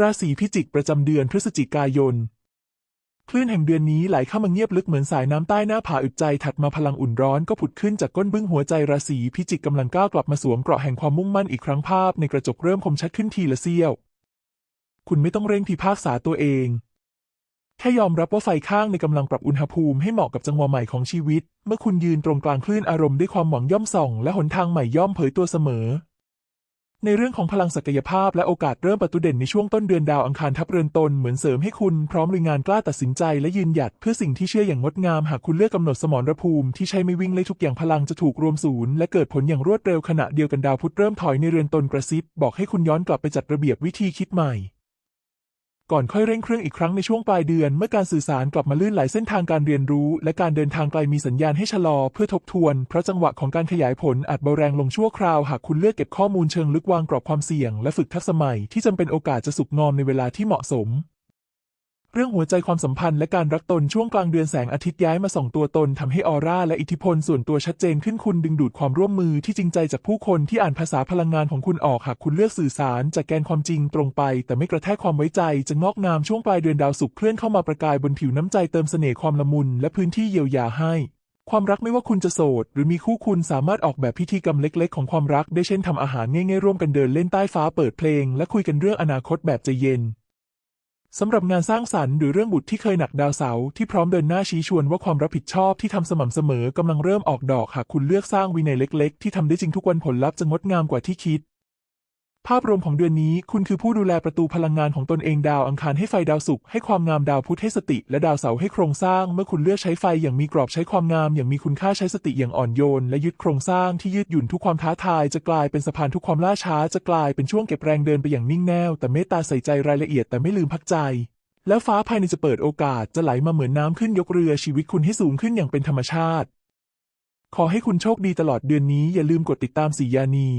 ราศีพิจิกประจำเดือนพฤศจิกายน คลื่นแห่งเดือนนี้ไหลเข้ามาเงียบลึกเหมือนสายน้ำใต้หน้าผาอึดใจถัดมาพลังอุ่นร้อนก็ผุดขึ้นจากก้นบึ้งหัวใจราศีพิจิกกำลังก้าวกลับมาสวมเกราะแห่งความมุ่งมั่นอีกครั้งภาพในกระจกเริ่มคมชัดขึ้นทีละเสี้ยว คุณไม่ต้องเร่งพิพากษาตัวเอง แค่ยอมรับว่าไฟข้างในกำลังปรับอุณหภูมิให้เหมาะกับจังหวะใหม่ของชีวิต เมื่อคุณยืนตรงกลางคลื่นอารมณ์ด้วยความหวังย่อมส่อง และหนทางใหม่ย่อมเผยตัวเสมอ ในเรื่องของพลังศักยภาพและโอกาสเริ่มประตูเด่นในช่วงต้นเดือนดาวอังคารทับเรือนตนเหมือนเสริมให้คุณพร้อมลุยงานกล้าตัดสินใจและยืนหยัดเพื่อสิ่งที่เชื่ออย่างงดงามหากคุณเลือกกำหนดสมรภูมิที่ใช้ไม่วิ่งเลยทุกอย่างพลังจะถูกรวมศูนย์และเกิดผลอย่างรวดเร็วขณะเดียวกันดาวพุธเริ่มถอยในเรือนตนกระซิบบอกให้คุณย้อนกลับไปจัดระเบียบวิธีคิดใหม่ ก่อนค่อยเร่งเครื่องอีกครั้งในช่วงปลายเดือน เมื่อการสื่อสารกลับมาลื่นไหลเส้นทางการเรียนรู้ และการเดินทางไกลมีสัญญาณให้ชะลอเพื่อทบทวน เพราะจังหวะของการขยายผลอาจเบาแรงลงชั่วคราว หากคุณเลือกเก็บข้อมูลเชิงลึกวางกรอบความเสี่ยง และฝึกทักษะใหม่ที่จำเป็นโอกาสจะสุกงอมในเวลาที่เหมาะสม เรื่องหัวใจความสัมพันธ์และการรักตนช่วงกลางเดือนแสงอาทิตย์ย้ายมาส่องตัวตนทำให้ออร่าและอิทธิพลส่วนตัวชัดเจนขึ้นคุณดึงดูดความร่วมมือที่จริงใจจากผู้คนที่อ่านภาษาพลังงานของคุณออกหากคุณเลือกสื่อสารจากแกนความจริงตรงไป แต่ไม่กระแทกความไว้ใจจะงอกงามช่วงปลายเดือนดาวศุกร์เคลื่อนเข้ามาประกายบนผิวน้ำใจเติมเสน่ห์ความละมุนและพื้นที่เยียวยาให้ความรักไม่ว่าคุณจะโสด หรือมีคู่คุณสามารถออกแบบพิธีกรรมเล็ก ๆ ของความรักได้เช่นทำอาหารง่ายๆร่วมกันเดินเล่นใต้ฟ้าเปิดเพลง และคุยกันเรื่องอนาคตแบบใจเย็น สำหรับงานสร้างสรรค์หรือเรื่องบุตรที่เคยหนักดาวเสาร์ที่พร้อมเดินหน้าชี้ชวนว่าความรับผิดชอบที่ทำสม่ำเสมอกำลังเริ่มออกดอกหากคุณเลือกสร้างวินัยเล็ก ๆ ที่ทำได้จริงทุกวันผลลัพธ์จะงดงามกว่าที่คิด ภาพรวมของเดือนนี้คุณคือผู้ดูแลประตูพลังงานของตนเองดาวอังคารให้ไฟดาวศุกร์ให้ความงามดาวพุธให้สติ และดาวเสาร์ให้โครงสร้าง เมื่อคุณเลือกใช้ไฟอย่างมีกรอบใช้ความงาม อย่างมีคุณค่าใช้สติอย่างอ่อนโยน และยึดโครงสร้างที่ยืดหยุ่นทุกความท้าทาย จะกลายเป็นสะพานทุกความล่าช้า จะกลายเป็นช่วงเก็บแรงเดินไปอย่างนิ่งแน่วแต่เมตตาใส่ใจรายละเอียดแต่ไม่ลืมพักใจแล้วฟ้าภายในจะเปิดโอกาสจะไหลมาเหมือนน้ำขึ้นยกเรือชีวิตคุณให้สูงขึ้นอย่างเป็นธรรมชาติ ขอให้คุณโชคดีตลอดเดือนนี้อย่าลืมกดติดตามสียานี